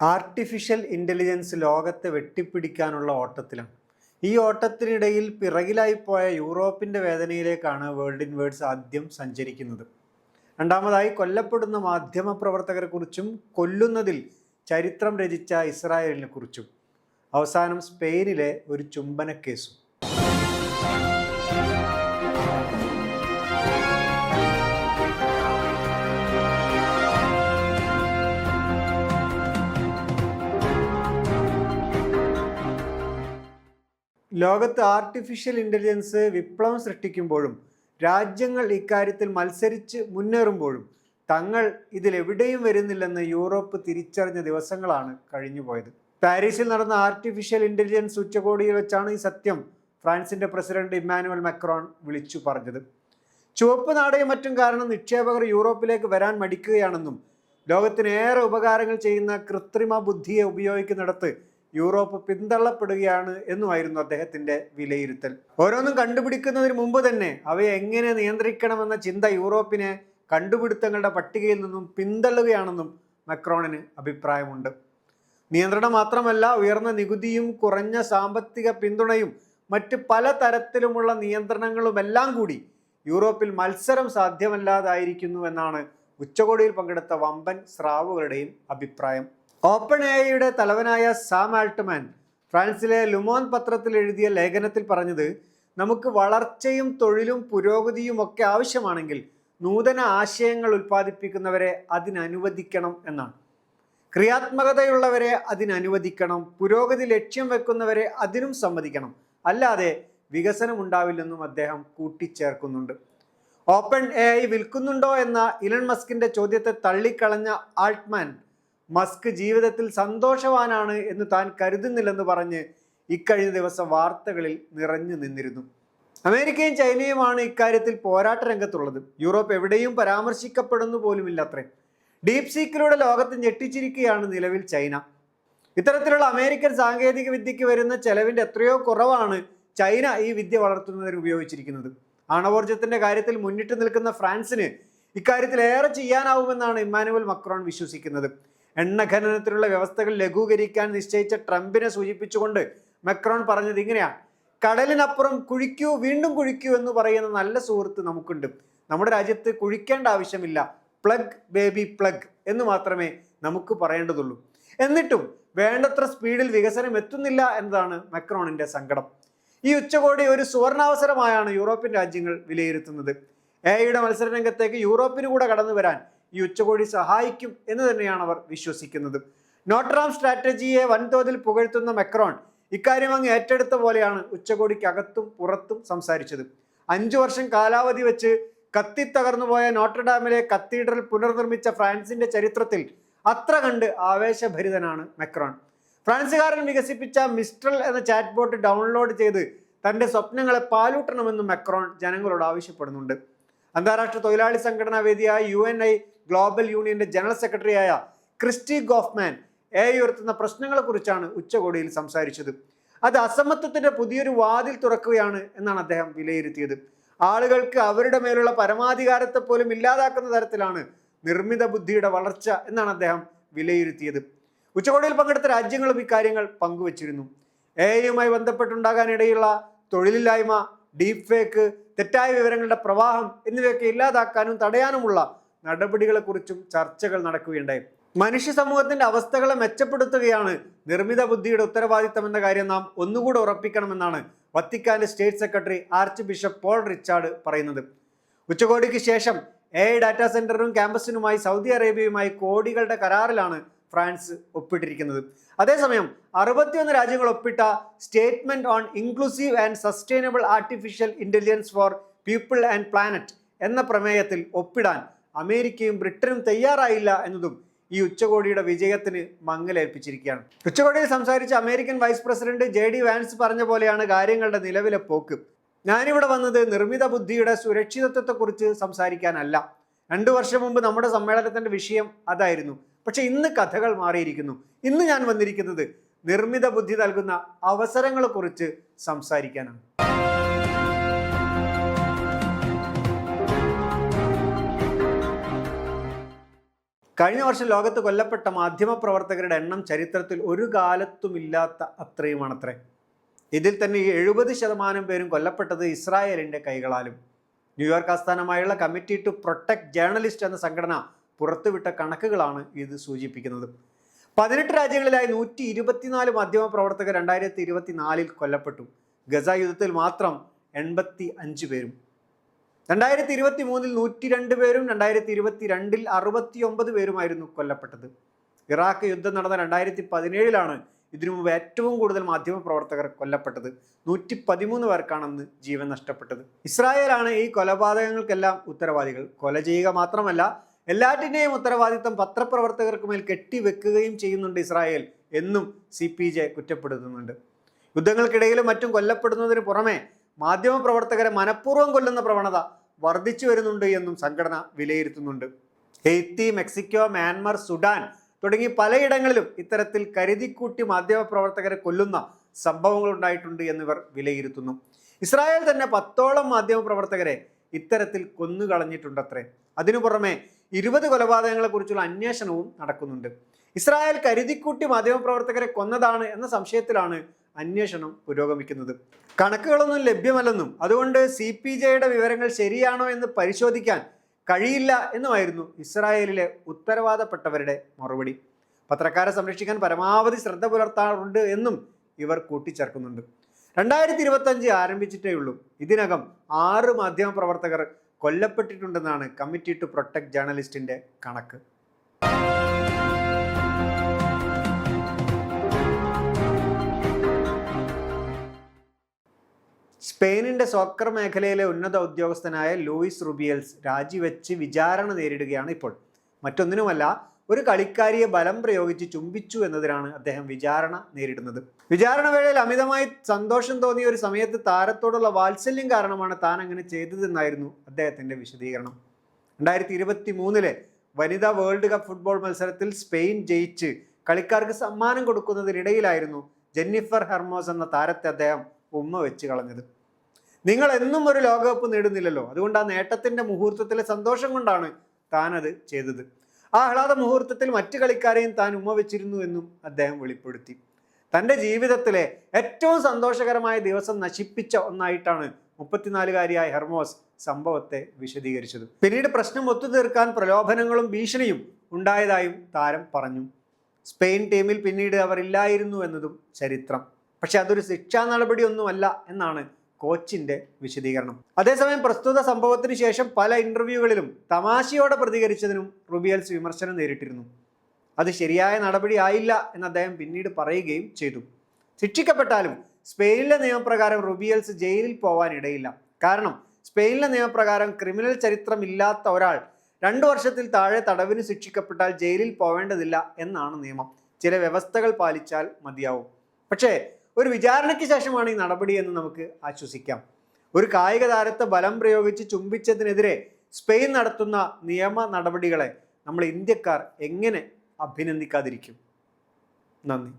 Artificial intelligence ലോകത്തെ വെട്ടിപ്പിടിക്കാനുള്ള ഓട്ടത്തിലാണ് ഈ ഓട്ടത്തിനിടയിൽ പിറകിലായി പോയ യൂറോപ്പിന്റെ വേദനയിലേക്കാണ് വേൾഡ് ഇൻ വേർഡ്സ് ആദ്യം സഞ്ചരിക്കുന്നത്. രണ്ടാമതായി കൊല്ലപ്പെടുന്ന മാധ്യമപ്രവർത്തകരെക്കുറിച്ചും കൊല്ലുന്നതിൽ ചരിത്രം രചിച്ച ഇസ്രായേലിനെ കുറിച്ചും അവസാനം സ്പെയിനിലെ ഒരു ചുംബന കേസും ലോകത്ത് ആർട്ടിഫിഷ്യൽ ഇന്റലിജൻസ് വിപ്ലവം സൃഷ്ടിക്കുമ്പോഴും രാജ്യങ്ങൾ ഇക്കാര്യത്തിൽ മത്സരിച്ച് മുന്നേറുമ്പോഴും തങ്ങൾ ഇതിലെവിടെയും വരുന്നില്ലെന്ന് യൂറോപ്പ് തിരിച്ചറിഞ്ഞ ദിവസങ്ങളാണ് കഴിഞ്ഞുപോയത്. പാരീസിൽ നടന്ന ആർട്ടിഫിഷ്യൽ ഇന്റലിജൻസ് ഉച്ചകോടിയിൽ വെച്ചാണ് ഈ സത്യം ഫ്രാൻസിന്റെ പ്രസിഡന്റ് ഇമ്മാനുവൽ മാക്രോൺ വിളിച്ചു പറഞ്ഞത്. ചുവപ്പ് നാടയും മറ്റും കാരണം നിക്ഷേപകർ യൂറോപ്പിലേക്ക് വരാൻ മടിക്കുകയാണെന്നും ലോകത്തിനേറെ ഉപകാരങ്ങൾ ചെയ്യുന്ന കൃത്രിമ ബുദ്ധിയെ ഉപയോഗിക്കുന്നിടത്ത് യൂറോപ്പ് പിന്തള്ളപ്പെടുകയാണ് എന്നുമായിരുന്നു അദ്ദേഹത്തിന്റെ വിലയിരുത്തൽ. ഓരോന്നും കണ്ടുപിടിക്കുന്നതിന് മുമ്പ് തന്നെ അവയെ എങ്ങനെ നിയന്ത്രിക്കണമെന്ന ചിന്ത യൂറോപ്പിനെ കണ്ടുപിടുത്തങ്ങളുടെ പട്ടികയിൽ നിന്നും പിന്തള്ളുകയാണെന്നും മക്രോണിന് അഭിപ്രായമുണ്ട്. നിയന്ത്രണം മാത്രമല്ല ഉയർന്ന നികുതിയും കുറഞ്ഞ സാമ്പത്തിക പിന്തുണയും മറ്റ് പല തരത്തിലുമുള്ള നിയന്ത്രണങ്ങളുമെല്ലാം കൂടി യൂറോപ്പിൽ മത്സരം സാധ്യമല്ലാതായിരിക്കുന്നു എന്നാണ് ഉച്ചകോടിയിൽ പങ്കെടുത്ത വമ്പൻ സ്രാവുകളുടെയും അഭിപ്രായം. ഓപ്പൺ എയുടെ തലവനായ സാം ആൾട്ട്മാൻ ഫ്രാൻസിലെ ലുമോൻ പത്രത്തിൽ എഴുതിയ ലേഖനത്തിൽ പറഞ്ഞത് നമുക്ക് വളർച്ചയും തൊഴിലും പുരോഗതിയും ഒക്കെ ആവശ്യമാണെങ്കിൽ നൂതന ആശയങ്ങൾ ഉൽപ്പാദിപ്പിക്കുന്നവരെ അതിനനുവദിക്കണം എന്നാണ്. ക്രിയാത്മകതയുള്ളവരെ അതിനനുവദിക്കണം പുരോഗതി ലക്ഷ്യം വെക്കുന്നവരെ അതിനും സമ്മതിക്കണം. അല്ലാതെ വികസനം ഉണ്ടാവില്ലെന്നും അദ്ദേഹം കൂട്ടിച്ചേർക്കുന്നുണ്ട്. ഓപ്പൺ എ ഐ വിൽക്കുന്നുണ്ടോ എന്ന ഇലൺ മസ്കിന്റെ ചോദ്യത്തെ തള്ളിക്കളഞ്ഞ ആൾട്ട്മാൻ മസ്ക് ജീവിതത്തിൽ സന്തോഷവാനാണ് എന്ന് താൻ കരുതുന്നില്ലെന്ന് പറഞ്ഞ് ഇക്കഴിഞ്ഞ ദിവസം വാർത്തകളിൽ നിറഞ്ഞു നിന്നിരുന്നു. അമേരിക്കയും ചൈനയുമാണ് ഇക്കാര്യത്തിൽ പോരാട്ട രംഗത്തുള്ളത്. യൂറോപ്പ് എവിടെയും പരാമർശിക്കപ്പെടുന്നു പോലുമില്ല അത്രേ ഡീപ് സീക്കിലൂടെ ലോകത്ത് ഞെട്ടിച്ചിരിക്കുകയാണ് നിലവിൽ ചൈന. ഇത്തരത്തിലുള്ള അമേരിക്കൻ സാങ്കേതിക വിദ്യയ്ക്ക് വരുന്ന ചെലവിന്റെ എത്രയോ കുറവാണ് ചൈന ഈ വിദ്യ വളർത്തുന്നതിന് ഉപയോഗിച്ചിരിക്കുന്നത്. ആണവോർജത്തിന്റെ കാര്യത്തിൽ മുന്നിട്ട് നിൽക്കുന്ന ഫ്രാൻസിന് ഇക്കാര്യത്തിൽ ഏറെ ചെയ്യാനാവുമെന്നാണ് ഇമ്മാനുവൽ മക്രോൺ വിശ്വസിക്കുന്നത്. എണ്ണ ഖനനത്തിലുള്ള വ്യവസ്ഥകൾ ലഘൂകരിക്കാൻ നിശ്ചയിച്ച ട്രംപിനെ സൂചിപ്പിച്ചുകൊണ്ട് മെക്രോൺ പറഞ്ഞത് ഇങ്ങനെയാണ് കടലിനപ്പുറം കുഴിക്കൂ വീണ്ടും കുഴിക്കൂ എന്ന് പറയുന്ന നല്ല സുഹൃത്ത് നമുക്കുണ്ട്. നമ്മുടെ രാജ്യത്ത് കുഴിക്കേണ്ട ആവശ്യമില്ല. പ്ലഗ് ബേബി പ്ലഗ് എന്ന് മാത്രമേ നമുക്ക് പറയേണ്ടതുള്ളൂ. എന്നിട്ടും വേണ്ടത്ര സ്പീഡിൽ വികസനം എത്തുന്നില്ല എന്നതാണ് മെക്രോണിന്റെ സങ്കടം. ഈ ഉച്ചകോടി ഒരു സുവർണാവസരമായാണ് യൂറോപ്യൻ രാജ്യങ്ങൾ വിലയിരുത്തുന്നത്. എ ഐയുടെ മത്സരരംഗത്തേക്ക് യൂറോപ്പിന് കൂടെ കടന്നു വരാൻ ഈ ഉച്ചകോടി സഹായിക്കും എന്ന് തന്നെയാണ് അവർ വിശ്വസിക്കുന്നത്. നോട്ട്റാം സ്ട്രാറ്റജിയെ വൻതോതിൽ പുകഴ്ത്തുന്ന മെക്രോൺ ഇക്കാര്യം അങ്ങ് ഏറ്റെടുത്ത പോലെയാണ് ഉച്ചകോടിക്കകത്തും പുറത്തും സംസാരിച്ചത്. അഞ്ചു വർഷം കാലാവധി വെച്ച് കത്തിത്തകർന്നു പോയ നോട്ടർഡാമിലെ കത്തീഡ്രൽ പുനർനിർമ്മിച്ച ഫ്രാൻസിന്റെ ചരിത്രത്തിൽ അത്ര കണ്ട് ആവേശഭരിതനാണ് മെക്രോൺ. ഫ്രാൻസുകാരൻ വികസിപ്പിച്ച മിസ്ട്രൽ എന്ന ചാറ്റ് ബോട്ട് ഡൗൺലോഡ് ചെയ്ത് തന്റെ സ്വപ്നങ്ങളെ പാലൂട്ടണമെന്നും മെക്രോൺ ജനങ്ങളോട് ആവശ്യപ്പെടുന്നുണ്ട്. അന്താരാഷ്ട്ര തൊഴിലാളി സംഘടനാ വേദിയായ യു എൻ ഐ ഗ്ലോബൽ യൂണിയന്റെ ജനറൽ സെക്രട്ടറിയായ ക്രിസ്റ്റി ഗോഫ്മാൻ എ ഉയർത്തുന്ന പ്രശ്നങ്ങളെക്കുറിച്ചാണ് ഉച്ചകോടിയിൽ സംസാരിച്ചത്. അത് അസമത്വത്തിന്റെ പുതിയൊരു വാതിൽ തുറക്കുകയാണ് എന്നാണ് അദ്ദേഹം വിലയിരുത്തിയത്. ആളുകൾക്ക് അവരുടെ മേലുള്ള പരമാധികാരത്തെ പോലും ഇല്ലാതാക്കുന്ന തരത്തിലാണ് നിർമ്മിത ബുദ്ധിയുടെ വളർച്ച എന്നാണ് അദ്ദേഹം വിലയിരുത്തിയത്. ഉച്ചകോടിയിൽ പങ്കെടുത്ത രാജ്യങ്ങളും ഇക്കാര്യങ്ങൾ പങ്കുവച്ചിരുന്നു. എ ഐയുമായി ബന്ധപ്പെട്ടുണ്ടാകാനിടയുള്ള തൊഴിലില്ലായ്മ ഡീപ് ഫേക്ക് തെറ്റായ വിവരങ്ങളുടെ പ്രവാഹം എന്നിവയൊക്കെ ഇല്ലാതാക്കാനും തടയാനുമുള്ള നടപടികളെക്കുറിച്ചും ചർച്ചകൾ നടക്കുകയുണ്ടായി. മനുഷ്യ സമൂഹത്തിന്റെ അവസ്ഥകളെ മെച്ചപ്പെടുത്തുകയാണ് നിർമ്മിത ബുദ്ധിയുടെ ഉത്തരവാദിത്തം എന്ന കാര്യം നാം ഒന്നുകൂടെ ഉറപ്പിക്കണമെന്നാണ് വത്തിക്കാന്റെ state secretary archbishop Paul Richard പറയുന്നത്. ഉച്ചകോടിക്ക് ശേഷം എ ഡാറ്റാ സെന്ററിനും ക്യാമ്പസിനുമായി സൗദി അറേബ്യയുമായി കോടികളുടെ കരാറിലാണ് ഫ്രാൻസ് ഒപ്പിട്ടിരിക്കുന്നത്. അതേസമയം അറുപത്തിയൊന്ന് രാജ്യങ്ങൾ ഒപ്പിട്ട statement on inclusive and sustainable artificial intelligence for people and planet എന്ന പ്രമേയത്തിൽ ഒപ്പിടാൻ അമേരിക്കയും ബ്രിട്ടനും തയ്യാറായില്ല എന്നതും ഈ ഉച്ചകോടിയുടെ വിജയത്തിന് മങ്ങലേൽപ്പിച്ചിരിക്കുകയാണ്. ഉച്ചകോടിയിൽ സംസാരിച്ച American vice president J D Vance പറഞ്ഞ പോലെയാണ് കാര്യങ്ങളുടെ നിലവിലെ പോക്ക്. ഞാനിവിടെ വന്നത് നിർമ്മിത ബുദ്ധിയുടെ സുരക്ഷിതത്വത്തെക്കുറിച്ച് സംസാരിക്കാനല്ല. രണ്ടു വർഷം മുമ്പ് നമ്മുടെ സമ്മേളനത്തിന്റെ വിഷയം അതായിരുന്നു. പക്ഷെ ഇന്ന് കഥകൾ മാറിയിരിക്കുന്നു. ഇന്ന് ഞാൻ വന്നിരിക്കുന്നത് നിർമ്മിത ബുദ്ധി നൽകുന്ന അവസരങ്ങളെക്കുറിച്ച് സംസാരിക്കാനാണ്. കഴിഞ്ഞ വർഷം ലോകത്ത് കൊല്ലപ്പെട്ട മാധ്യമപ്രവർത്തകരുടെ എണ്ണം ചരിത്രത്തിൽ ഒരു കാലത്തുമില്ലാത്ത അത്രയുമാണത്രേ. ഇതിൽ തന്നെ എഴുപത് ശതമാനം പേരും കൊല്ലപ്പെട്ടത് ഇസ്രായേലിന്റെ കൈകളാലും. ന്യൂയോർക്ക് ആസ്ഥാനമായുള്ള കമ്മിറ്റി ടു പ്രൊട്ടക്ട് ജേർണലിസ്റ്റ് എന്ന സംഘടന പുറത്തുവിട്ട കണക്കുകളാണ് ഇത് സൂചിപ്പിക്കുന്നത്. പതിനെട്ട് രാജ്യങ്ങളിലായി നൂറ്റി ഇരുപത്തിനാല് മാധ്യമപ്രവർത്തകർ രണ്ടായിരത്തി ഇരുപത്തിനാലിൽ കൊല്ലപ്പെട്ടു. ഗസ യുദ്ധത്തിൽ മാത്രം എൺപത്തി അഞ്ച് പേരും. രണ്ടായിരത്തി ഇരുപത്തി മൂന്നിൽ നൂറ്റി രണ്ട് പേരും രണ്ടായിരത്തി ഇരുപത്തി രണ്ടിൽ അറുപത്തി ഒമ്പത് പേരുമായിരുന്നു കൊല്ലപ്പെട്ടത്. ഇറാഖ് യുദ്ധം നടന്ന രണ്ടായിരത്തി പതിനേഴിലാണ് ഇതിനു മുമ്പ് ഏറ്റവും കൂടുതൽ മാധ്യമപ്രവർത്തകർ കൊല്ലപ്പെട്ടത്. നൂറ്റി പതിമൂന്ന് പേർക്കാണ് അന്ന് ജീവൻ നഷ്ടപ്പെട്ടത്. ഇസ്രായേലാണ് ഈ കൊലപാതകങ്ങൾക്കെല്ലാം ഉത്തരവാദികൾ. കൊല ചെയ്യുക മാത്രമല്ല എല്ലാറ്റിന്റെയും ഉത്തരവാദിത്തം പത്രപ്രവർത്തകർക്ക് മേൽ കെട്ടിവെക്കുകയും ചെയ്യുന്നുണ്ട് ഇസ്രായേൽ എന്നും സി പി ജെ കുറ്റപ്പെടുത്തുന്നുണ്ട്. യുദ്ധങ്ങൾക്കിടയിലും മറ്റും കൊല്ലപ്പെടുന്നതിന് പുറമെ മാധ്യമപ്രവർത്തകരെ മനഃപൂർവം കൊല്ലുന്ന പ്രവണത വർദ്ധിച്ചു വരുന്നുണ്ട് എന്നും സംഘടന വിലയിരുത്തുന്നുണ്ട്. ഹെയ്ത്തി മെക്സിക്കോ മ്യാൻമർ സുഡാൻ തുടങ്ങി പലയിടങ്ങളിലും ഇത്തരത്തിൽ കരുതിക്കൂട്ടി മാധ്യമപ്രവർത്തകരെ കൊല്ലുന്ന സംഭവങ്ങൾ ഉണ്ടായിട്ടുണ്ട് എന്നിവർ വിലയിരുത്തുന്നു. ഇസ്രായേൽ തന്നെ പത്തോളം മാധ്യമപ്രവർത്തകരെ ഇത്തരത്തിൽ കൊന്നുകളഞ്ഞിട്ടുണ്ടത്രേ. അതിനു പുറമെ ഇരുപത് കൊലപാതകങ്ങളെക്കുറിച്ചുള്ള അന്വേഷണവും നടക്കുന്നുണ്ട്. ഇസ്രായേൽ കരുതിക്കൂട്ടി മാധ്യമപ്രവർത്തകരെ കൊന്നതാണ് എന്ന സംശയത്തിലാണ് അന്വേഷണം പുരോഗമിക്കുന്നത്. കണക്കുകളൊന്നും ലഭ്യമല്ലെന്നും അതുകൊണ്ട് സി പി ജെയുടെ വിവരങ്ങൾ ശരിയാണോ എന്ന് പരിശോധിക്കാൻ കഴിയില്ല എന്നുമായിരുന്നു ഇസ്രായേലിലെ ഉത്തരവാദപ്പെട്ടവരുടെ മറുപടി. പത്രക്കാരെ സംരക്ഷിക്കാൻ പരമാവധി ശ്രദ്ധ പുലർത്താറുണ്ട് എന്നും ഇവർ കൂട്ടിച്ചേർക്കുന്നുണ്ട്. രണ്ടായിരത്തി ഇരുപത്തഞ്ച് ആരംഭിച്ചിട്ടേ ഉള്ളൂ. ഇതിനകം ആറ് മാധ്യമപ്രവർത്തകർ കൊല്ലപ്പെട്ടിട്ടുണ്ടെന്നാണ് കമ്മിറ്റി ടു പ്രൊട്ടക്ട് ജേർണലിസ്റ്റിന്റെ കണക്ക്. സ്പെയിനിന്റെ സോക്കർ മേഖലയിലെ ഉന്നത ഉദ്യോഗസ്ഥനായ ലൂയിസ് റുബിയൽസ് രാജിവെച്ച് വിചാരണ നേരിടുകയാണ് ഇപ്പോൾ. മറ്റൊന്നിനുമല്ല ഒരു കളിക്കാരിയെ ബലം പ്രയോഗിച്ച് ചുംബിച്ചു എന്നതിനാണ് അദ്ദേഹം വിചാരണ നേരിടുന്നത്. വിചാരണ വേളയിൽ അമിതമായി സന്തോഷം തോന്നിയ ഒരു സമയത്ത് താരത്തോടുള്ള വാത്സല്യം കാരണമാണ് താൻ അങ്ങനെ ചെയ്തതെന്നായിരുന്നു അദ്ദേഹത്തിന്റെ വിശദീകരണം. രണ്ടായിരത്തി ഇരുപത്തി മൂന്നിലെ വനിതാ വേൾഡ് കപ്പ് ഫുട്ബോൾ മത്സരത്തിൽ സ്പെയിൻ ജയിച്ച് കളിക്കാർക്ക് സമ്മാനം കൊടുക്കുന്നതിനിടയിലായിരുന്നു ജെന്നിഫർ ഹെർമോസ് എന്ന താരത്തെ അദ്ദേഹം ഉമ്മ വെച്ച് കളഞ്ഞത്. നിങ്ങൾ എന്നും ഒരു ലോകകപ്പ് നേടുന്നില്ലല്ലോ. അതുകൊണ്ട് ആ നേട്ടത്തിന്റെ മുഹൂർത്തത്തിലെ സന്തോഷം കൊണ്ടാണ് താൻ അത് ചെയ്തത്. ആ ആഹ്ലാദ മുഹൂർത്തത്തിൽ മറ്റു കളിക്കാരെയും താൻ ഉമ്മ വെച്ചിരുന്നു എന്നും അദ്ദേഹം വെളിപ്പെടുത്തി. തന്റെ ജീവിതത്തിലെ ഏറ്റവും സന്തോഷകരമായ ദിവസം നശിപ്പിച്ച ഒന്നായിട്ടാണ് മുപ്പത്തിനാലുകാരിയായ ഹെർമോസ് സംഭവത്തെ വിശദീകരിച്ചത്. പിന്നീട് പ്രശ്നം ഒത്തുതീർക്കാൻ പ്രലോഭനങ്ങളും ഭീഷണിയും ഉണ്ടായതായും താരം പറഞ്ഞു. സ്പെയിൻ ടീമിൽ പിന്നീട് അവർ ഇല്ലായിരുന്നു എന്നതും ചരിത്രം. പക്ഷെ അതൊരു ശിക്ഷാ നടപടിയൊന്നുമല്ല എന്നാണ് കോച്ചിന്റെ വിശദീകരണം. അതേസമയം പ്രസ്തുത സംഭവത്തിന് ശേഷം പല ഇന്റർവ്യൂകളിലും തമാശയോടെ പ്രതികരിച്ചതിനും റുബിയൽസ് വിമർശനം നേരിട്ടിരുന്നു. അത് ശരിയായ നടപടി ആയില്ല എന്ന് അദ്ദേഹം പിന്നീട് പറയുകയും ചെയ്തു. ശിക്ഷിക്കപ്പെട്ടാലും സ്പെയിനിലെ നിയമപ്രകാരം റുബിയൽസ് ജയിലിൽ പോവാനിടയില്ല. കാരണം സ്പെയിനിലെ നിയമപ്രകാരം ക്രിമിനൽ ചരിത്രമില്ലാത്ത ഒരാൾ രണ്ടു വർഷത്തിൽ താഴെ തടവിന് ശിക്ഷിക്കപ്പെട്ടാൽ ജയിലിൽ പോവേണ്ടതില്ല എന്നാണ് നിയമം. ചില വ്യവസ്ഥകൾ പാലിച്ചാൽ മതിയാവും. പക്ഷേ ഒരു വിചാരണയ്ക്ക് ശേഷമാണ് ഈ നടപടി എന്ന് നമുക്ക് ആശ്വസിക്കാം. ഒരു കായിക താരത്തെ ബലം പ്രയോഗിച്ച് ചുംബിച്ചതിനെതിരെ സ്പെയിൻ നടത്തുന്ന നിയമ നടപടികളെ നമ്മൾ ഇന്ത്യക്കാർ എങ്ങനെ അഭിനന്ദിക്കാതിരിക്കും? നന്ദി.